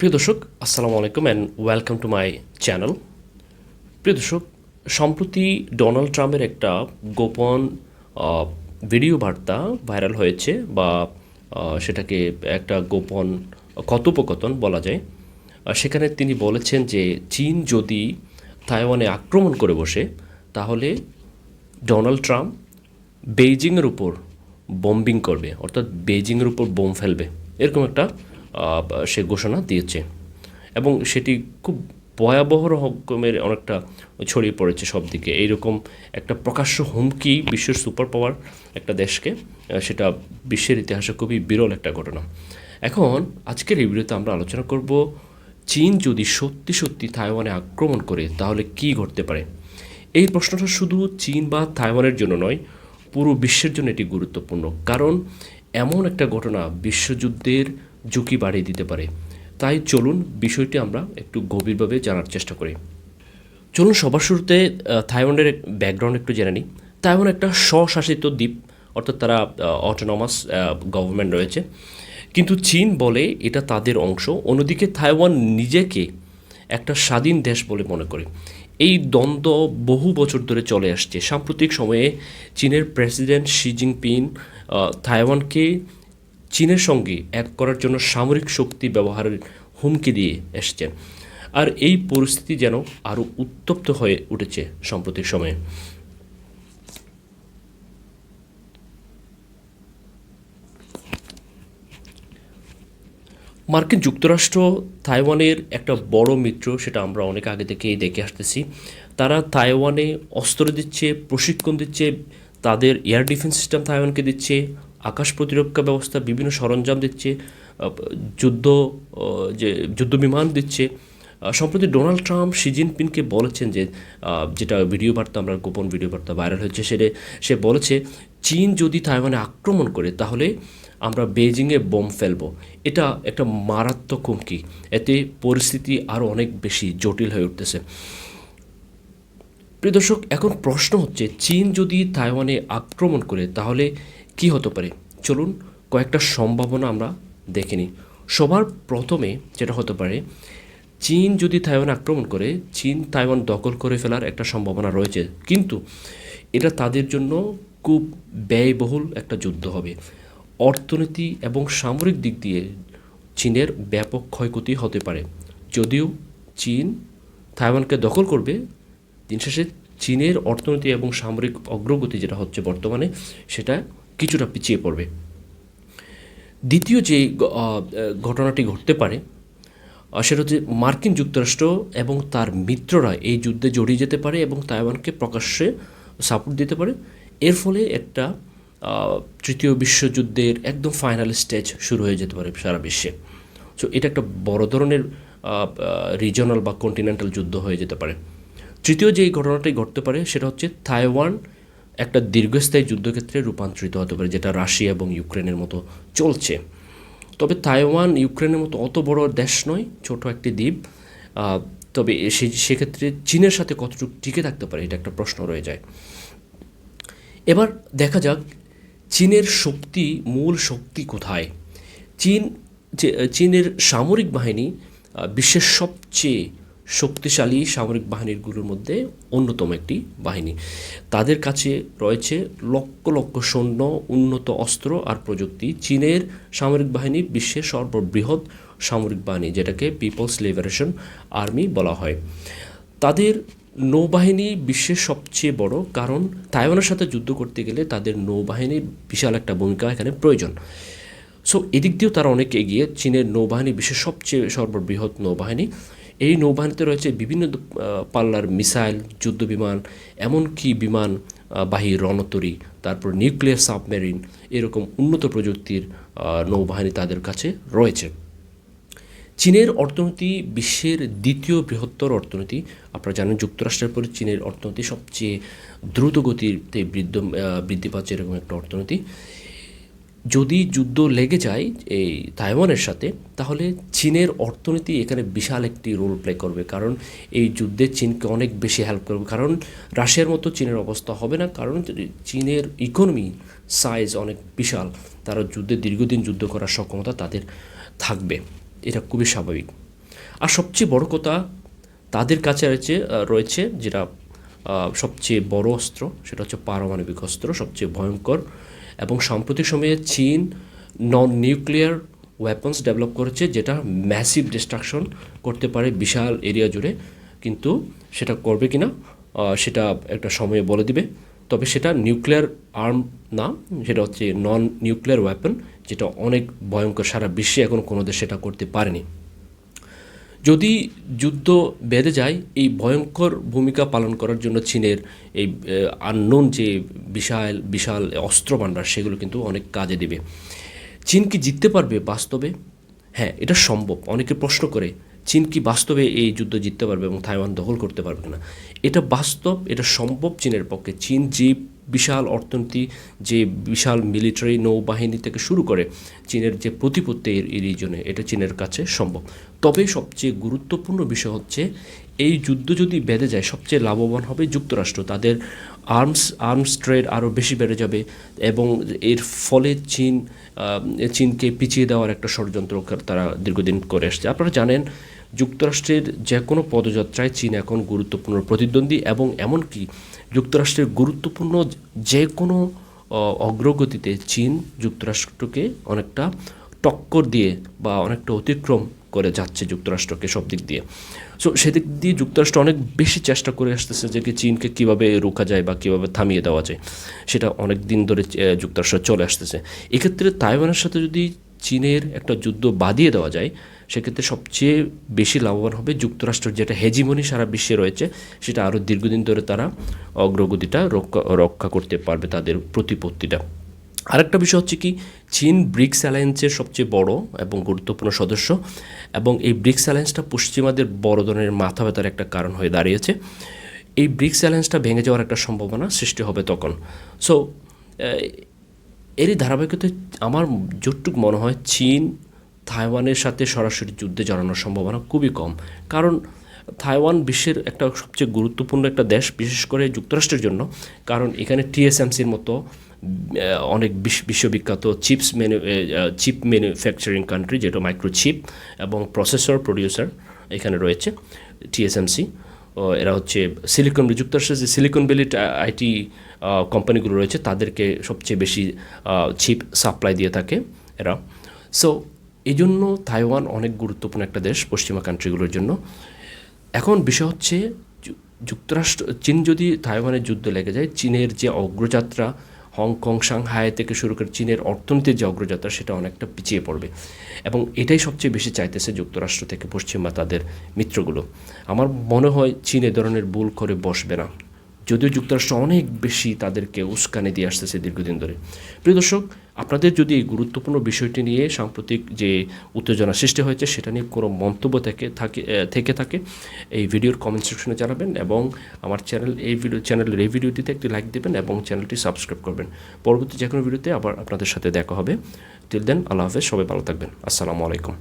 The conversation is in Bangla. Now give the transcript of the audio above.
প্রিয় দর্শক, আসসালামু আলাইকুম and welcome to my channel প্রিয় দর্শক, সম্প্রতি ডোনাল্ড ট্রাম্পের একটা গোপন ভিডিও বার্তা ভাইরাল হয়েছে বা সেটাকে একটা গোপন কথোপকথন বলা যায়। সেখানে তিনি বলেছেন যে চীন যদি তাইওয়ানে আক্রমণ করে বসে, তাহলে ডোনাল্ড ট্রাম্প বেইজিংয়ের উপর বম্বিং করবে, অর্থাৎ বেইজিংয়ের উপর বোম ফেলবে। এরকম একটা সে ঘোষণা দিয়েছে। এবং সেটি খুব ভয়াবহ রকমের অনেকটা ছড়িয়ে পড়েছে সব দিকে এইরকম একটা প্রকাশ্য হুমকি বিশ্বের সুপার পাওয়ার একটা দেশকে সেটা বিশ্বের ইতিহাসে খুবই বিরল একটা ঘটনা। এখন আজকের এই ভিডিওতে আমরা আলোচনা করব, চীন যদি সত্যি সত্যি তাইওয়ানে আক্রমণ করে, তাহলে কি ঘটতে পারে? এই প্রশ্নটা শুধু চীন বা তাইওয়ানের জন্য নয়, পুরো বিশ্বের জন্য এটি গুরুত্বপূর্ণ। কারণ এমন একটা ঘটনা বিশ্বযুদ্ধের ঝুঁকি বাড়িয়ে দিতে পারে। তাই চলুন বিষয়টি আমরা একটু গভীরভাবে জানার চেষ্টা করি। চলুন সবার শুরুতে আহ, থাইওয়ানের ব্যাকগ্রাউন্ড একটু জেনে নিই। তাইওয়ান একটা স্বশাসিত দ্বীপ অর্থাৎ তারা অটোনমাস গভর্নমেন্ট রয়েছে। কিন্তু চীন বলে এটা তাদের অংশ। অন্যদিকে তাইওয়ান নিজেকে একটা স্বাধীন দেশ বলে মনে করে। এই দ্বন্দ্ব বহু বছর ধরে চলে আসছে। সাম্প্রতিক সময়ে চীনের প্রেসিডেন্ট শি জিনপিং আহ, তাইওয়ানকে চীনের সঙ্গে এক করার জন্য সামরিক শক্তি ব্যবহারের হুমকি দিয়ে এসছেন। আর এই পরিস্থিতি যেন আরও উত্তপ্ত হয়ে উঠেছে সাম্প্রতিক সময়ে। মার্কিন যুক্তরাষ্ট্র তাইওয়ানের একটা বড় মিত্র, সেটা আমরা অনেক আগে থেকেই দেখে আসতেছি। তারা তাইওয়ানে অস্ত্র দিচ্ছে, প্রশিক্ষণ দিচ্ছে, তাদের এয়ার ডিফেন্স সিস্টেম তাইওয়ানকে দিচ্ছে আকাশ প্রতিরক্ষা ব্যবস্থা, বিভিন্ন সরঞ্জাম দিচ্ছে যুদ্ধ যে যুদ্ধ বিমান দিচ্ছে। সম্প্রতি ডোনাল্ড ট্রাম্প শি জিনপিংকে বলেছেন যে যেটা ভিডিও বার্তা, আমরা গোপন ভিডিও বার্তা ভাইরাল হয়েছে, সেটা সে বলেছে, চীন যদি তাইওয়ানে আক্রমণ করে, তাহলে আমরা বেজিংয়ে বোম ফেলব। এটা একটা মারাত্মক হুমকি। এতে পরিস্থিতি আরও অনেক বেশি জটিল হয়ে উঠতেছে। প্রিয় দর্শক, এখন প্রশ্ন হচ্ছে, চীন যদি তাইওয়ানে আক্রমণ করে, তাহলে কি হতে পারে? চলুন কয়েকটা সম্ভাবনা আমরা দেখে নিই। সবার প্রথমে যেটা হতে পারে, চীন যদি তাইওয়ান আক্রমণ করে, চীন তাইওয়ান দখল করে ফেলার একটা সম্ভাবনা রয়েছে। কিন্তু এটা তাদের জন্য খুব ব্যয়বহুল একটা যুদ্ধ হবে। অর্থনীতি এবং সামরিক দিক দিয়ে চীনের ব্যাপক ক্ষয়ক্ষতি হতে পারে। যদিও চীন তাইওয়ানকে দখল করবে, দিন শেষে চীনের অর্থনীতি এবং সামরিক অগ্রগতি যেটা হচ্ছে বর্তমানে, সেটা কিছুটা পিছিয়ে পড়বে। দ্বিতীয় যে ঘটনাটি ঘটতে পারে সেটা হচ্ছে মার্কিন যুক্তরাষ্ট্র এবং তার মিত্ররা এই যুদ্ধে জড়িয়ে যেতে পারে এবং তাইওয়ানকে প্রকাশ্যে সাপোর্ট দিতে পারে। এর ফলে একটা তৃতীয় বিশ্বযুদ্ধের একদম ফাইনাল স্টেজ শুরু হয়ে যেতে পারে সারা বিশ্বে। সো এটা একটা বড় ধরনের রিজনাল বা কন্টিনেন্টাল যুদ্ধ হয়ে যেতে পারে। তৃতীয় যে ঘটনাটি ঘটতে পারে সেটা হচ্ছে তাইওয়ান একটা দীর্ঘস্থায়ী যুদ্ধক্ষেত্রে রূপান্তরিত হতে পারে, যেটা রাশিয়া এবং ইউক্রেনের মতো চলছে। তবে তাইওয়ান ইউক্রেনের মতো অত বড় দেশ নয়, ছোট একটি দ্বীপ। তবে সেক্ষেত্রে চীনের সাথে কতটুকু টিকে থাকতে পারে, এটা একটা প্রশ্ন রয়ে যায়। এবার দেখা যাক চীনের শক্তি, মূল শক্তি কোথায়। চীন চীনের সামরিক বাহিনী বিশ্বের সবচেয়ে শক্তিশালী সামরিক বাহিনীগুলোর মধ্যে অন্যতম একটি বাহিনী। তাদের কাছে রয়েছে লক্ষ লক্ষ সৈন্য, উন্নত অস্ত্র আর প্রযুক্তি। চীনের সামরিক বাহিনী বিশ্বের সর্ববৃহৎ সামরিক বাহিনী, যেটাকে পিপলস লিবারেশন আর্মি বলা হয়। তাদের নৌবাহিনী বিশ্বের সবচেয়ে বড়, কারণ তাইওয়ানের সাথে যুদ্ধ করতে গেলে তাদের নৌবাহিনীর বিশাল একটা ভূমিকা এখানে প্রয়োজন। সো এদিক দিয়েও তারা অনেক এগিয়ে। চীনের নৌবাহিনী বিশ্বের সবচেয়ে সর্ববৃহৎ নৌবাহিনী। এই নৌবাহিনীতে রয়েছে বিভিন্ন পাল্লার মিসাইল, যুদ্ধ বিমান, এমনকি বিমান বাহী রণতরী, তারপর নিউক্লিয়ার সাবমেরিন, এরকম উন্নত প্রযুক্তির নৌবাহিনী তাদের কাছে রয়েছে। চীনের অর্থনীতি বিশ্বের দ্বিতীয় বৃহত্তর অর্থনীতি। আপনারা জানেন যুক্তরাষ্ট্রের পরে চীনের অর্থনীতি সবচেয়ে দ্রুত গতিতে বৃদ্ধ বৃদ্ধি পাচ্ছে এরকম একটা অর্থনীতি। যদি যুদ্ধ লেগে যায় এই তাইওয়ানের সাথে, তাহলে চীনের অর্থনীতি এখানে বিশাল একটি রোল প্লে করবে। কারণ এই যুদ্ধে চীনকে অনেক বেশি হেল্প করবে। কারণ রাশিয়ার মতো চীনের অবস্থা হবে না। কারণ চীনের ইকোনমি সাইজ অনেক বিশাল, তারা যুদ্ধে দীর্ঘদিন যুদ্ধ করার সক্ষমতা তাদের থাকবে। এটা খুবই স্বাভাবিক। আর সবচেয়ে বড় কথা তাদের কাছে রয়েছে রয়েছে যেটা সবচেয়ে বড় অস্ত্র, সেটা হচ্ছে পারমাণবিক অস্ত্র, সবচেয়ে ভয়ঙ্কর। এবং সাম্প্রতিক সময়ে চীন নন নিউক্লিয়ার ওয়েপন্স ডেভেলপ করেছে, যেটা ম্যাসিভ ডিস্ট্রাকশন করতে পারে বিশাল এরিয়া জুড়ে। কিন্তু সেটা করবে কি না সেটা একটা সময়ে বলে দিবে। তবে সেটা নিউক্লিয়ার আর্ম না, সেটা হচ্ছে নন নিউক্লিয়ার ওয়েপন যেটা অনেক ভয়ঙ্কর, সারা বিশ্বে এখন কোনো দেশ সেটা করতে পারেনি। যদি যুদ্ধ বেড়ে যায়, এই ভয়ঙ্কর ভূমিকা পালন করার জন্য চীনের এই আননোন যে বিশাল বিশাল অস্ত্র ভাণ্ডার, সেগুলো কিন্তু অনেক কাজে দেবে। চীন কি জিততে পারবে বাস্তবে? হ্যাঁ এটা সম্ভব। অনেকে প্রশ্ন করে, চীন কি বাস্তবে এই যুদ্ধ জিততে পারবে এবং তাইওয়ান দখল করতে পারবে কিনা? এটা বাস্তব, এটা সম্ভব চীনের পক্ষে। চীন যে বিশাল অর্থনীতি, যে বিশাল মিলিটারি নৌবাহিনী থেকে শুরু করে চীনের যে প্রতিপত্তি এই- রিজনে এটা চীনের কাছে সম্ভব। তবে সবচেয়ে গুরুত্বপূর্ণ বিষয় হচ্ছে, এই যুদ্ধ যদি বেড়ে যায়, সবচেয়ে লাভবান হবে যুক্তরাষ্ট্র। তাদের আর্মস আর্মস ট্রেড আরও বেশি বেড়ে যাবে এবং এর ফলে চীন চীনকে পিছিয়ে দেওয়ার একটা ষড়যন্ত্র তারা দীর্ঘদিন করে আসছে। আপনারা জানেন যুক্তরাষ্ট্রের যে কোনো পদযাত্রায় চীন এখন গুরুত্বপূর্ণ প্রতিদ্বন্দ্বী এবং এমনকি যুক্তরাষ্ট্রের গুরুত্বপূর্ণ যে কোনো অগ্রগতিতে চীন যুক্তরাষ্ট্রকে অনেকটা টক্কর দিয়ে বা অনেকটা অতিক্রম করে যাচ্ছে যুক্তরাষ্ট্রকে সব দিক দিয়ে। সো সেদিক দিয়ে যুক্তরাষ্ট্র অনেক বেশি চেষ্টা করে আসতেছে যে কি চীনকে কীভাবে রোকা যায় বা কীভাবে থামিয়ে দেওয়া যায়। সেটা অনেক দিন ধরে যুক্তরাষ্ট্র চলে আসতেছে। এক্ষেত্রে তাইওয়ানের সাথে যদি চীনের একটা যুদ্ধ বাদিয়ে দেওয়া যায় সেক্ষেত্রে সবচেয়ে বেশি লাভবান হবে যুক্তরাষ্ট্রের যেটা হেজিমনি সারা বিশ্বে রয়েছে, সেটা আরও দীর্ঘদিন ধরে তারা অগ্রগতিটা রক্ষা রক্ষা করতে পারবে তাদের প্রতিপত্তিটা। আরেকটা বিষয় হচ্ছে কি, চীন ব্রিক্স অ্যালায়েন্সের সবচেয়ে বড় এবং গুরুত্বপূর্ণ সদস্য এবং এই ব্রিক্স অ্যালায়েন্সটা পশ্চিমাদের বড় ধরনের মাথা ব্যথার একটা কারণ হয়ে দাঁড়িয়েছে। এই ব্রিক্স অ্যালায়েন্সটা ভেঙে যাওয়ার একটা সম্ভাবনা সৃষ্টি হবে তখন। সো এরই ধারাবাহিকতায় আমার যতটুক মনে হয়, চীন তাইওয়ানের সাথে সরাসরি যুদ্ধে জড়ানোর সম্ভাবনা খুবই কম। কারণ তাইওয়ান বিশ্বের একটা সবচেয়ে গুরুত্বপূর্ণ একটা দেশ, বিশেষ করে যুক্তরাষ্ট্রের জন্য। কারণ এখানে টিএসএমসির মতো অনেক বিশ্ব বিশ্ববিখ্যাত চিপস ম্যানু চিপ ম্যানুফ্যাকচারিং কান্ট্রি, যেটা মাইক্রোচিপ এবং প্রসেসর প্রডিউসার এখানে রয়েছে টিএসএমসি এরা হচ্ছে সিলিকন, যুক্তরাষ্ট্রের যে সিলিকন ভ্যালি আইটি কোম্পানিগুলো রয়েছে, তাদেরকে সবচেয়ে বেশি চিপ সাপ্লাই দিয়ে থাকে এরা। সো এই জন্য তাইওয়ান অনেক গুরুত্বপূর্ণ একটা দেশ পশ্চিমা কান্ট্রিগুলোর জন্য। এখন বিষয় হচ্ছে যুক্তরাষ্ট্র, চীন যদি তাইওয়ানের যুদ্ধ লেগে যায়, চীনের যে অগ্রযাত্রা, হংকং, সাংহাই থেকে শুরু করে চীনের অর্থনীতির যে অগ্রযাত্রা, সেটা অনেকটা পিছিয়ে পড়বে। এবং এটাই সবচেয়ে বেশি চাইতেছে যুক্তরাষ্ট্র থেকে পশ্চিমা তাদের মিত্রগুলো। আমার মনে হয় চীন এ ধরনের ভুল করে বসবে না। যদিও যুক্তরাষ্ট্র অনেক বেশি তাদেরকে উস্কানি দিয়ে আসতেছে দীর্ঘদিন ধরে। প্রিয় দর্শক আপনাদের যদি এই গুরুত্বপূর্ণ বিষয়টি নিয়ে সাম্প্রতিক যে উত্তেজনা সৃষ্টি হয়েছে, সেটা নিয়ে কোনো মন্তব্য থেকে থাকে থেকে থাকে, এই ভিডিওর কমেন্ট সেকশনে জানাবেন এবং আমার চ্যানেল এই ভিডিও চ্যানেলের এই ভিডিওটিতে একটি লাইক দেবেন এবং চ্যানেলটি সাবস্ক্রাইব করবেন। পরবর্তী যে কোনো ভিডিওতে আবার আপনাদের সাথে দেখা হবে। টিল দেন আল্লাহ হাফেজ, সবাই ভালো থাকবেন। আসসালামু আলাইকুম।